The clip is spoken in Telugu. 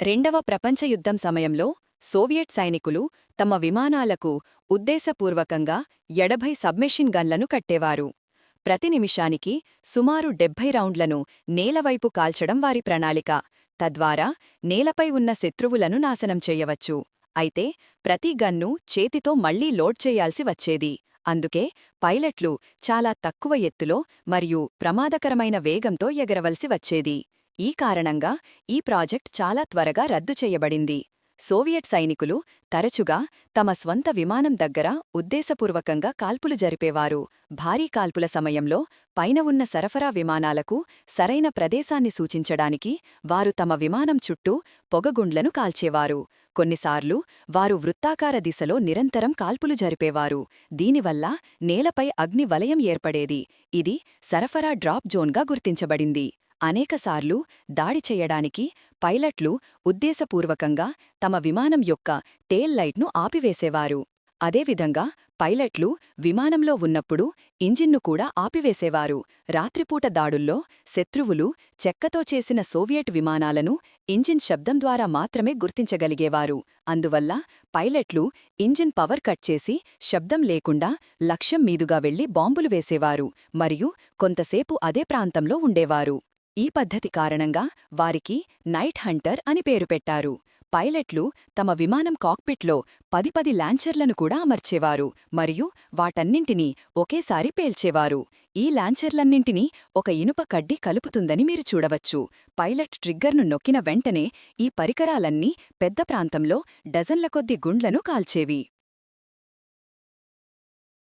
రెండవ ప్రపంచ యుద్ధం సమయంలో సోవియట్ సైనికులు తమ విమానాలకు ఉద్దేశపూర్వకంగా ఎడభై సబ్మెషిన్ గన్లను కట్టేవారు. ప్రతి నిమిషానికి సుమారు డెబ్భై రౌండ్లను నేలవైపు కాల్చడం వారి ప్రణాళిక. తద్వారా నేలపై ఉన్న శత్రువులను నాశనం చేయవచ్చు. అయితే ప్రతి గన్ను చేతితో మళ్ళీ లోడ్ చేయాల్సి వచ్చేది. అందుకే పైలట్లు చాలా తక్కువ ఎత్తులో మరియు ప్రమాదకరమైన వేగంతో ఎగరవలసి వచ్చేది. ఈ కారణంగా ఈ ప్రాజెక్ట్ చాలా త్వరగా రద్దు చేయబడింది. సోవియట్ సైనికులు తరచుగా తమ స్వంత విమానం దగ్గర ఉద్దేశపూర్వకంగా కాల్పులు జరిపేవారు. భారీ కాల్పుల సమయంలో పైన ఉన్న సరఫరా విమానాలకు సరైన ప్రదేశాన్ని సూచించడానికి వారు తమ విమానం చుట్టూ పొగగుండ్లను కాల్చేవారు. కొన్నిసార్లు వారు వృత్తాకార దిశలో నిరంతరం కాల్పులు జరిపేవారు. దీనివల్ల నేలపై అగ్ని వలయం ఏర్పడేది. ఇది సరఫరా డ్రాప్ జోన్గా గుర్తించబడింది. అనేకసార్లు దాడి చెయ్యడానికి పైలట్లు ఉద్దేశపూర్వకంగా తమ విమానం యొక్క టేల్ లైట్ను ఆపివేసేవారు. అదేవిధంగా పైలట్లు విమానంలో ఉన్నప్పుడు ఇంజిన్ను కూడా ఆపివేసేవారు. రాత్రిపూట దాడుల్లో శత్రువులు చెక్కతో చేసిన సోవియట్ విమానాలను ఇంజిన్ శబ్దం ద్వారా మాత్రమే గుర్తించగలిగేవారు. అందువల్ల పైలట్లు ఇంజిన్ పవర్ కట్ చేసి శబ్దం లేకుండా లక్ష్యం మీదుగా వెళ్ళి బాంబులు వేసేవారు. మరియు కొంతసేపు అదే ప్రాంతంలో ఉండేవారు. ఈ పద్ధతి కారణంగా వారికి నైట్ హంటర్ అని పేరు పెట్టారు. పైలట్లు తమ విమానం కాక్పిట్లో పది పది లాంచర్లను కూడా అమర్చేవారు మరియు వాటన్నింటినీ ఒకేసారి పేల్చేవారు. ఈ లాంచర్లన్నింటినీ ఒక ఇనుప కడ్డి కలుపుతుందని మీరు చూడవచ్చు. పైలట్ ట్రిగ్గర్ను నొక్కిన వెంటనే ఈ పరికరాలన్నీ పెద్ద ప్రాంతంలో డజన్ల కొద్ది గుండ్లను కాల్చేవి.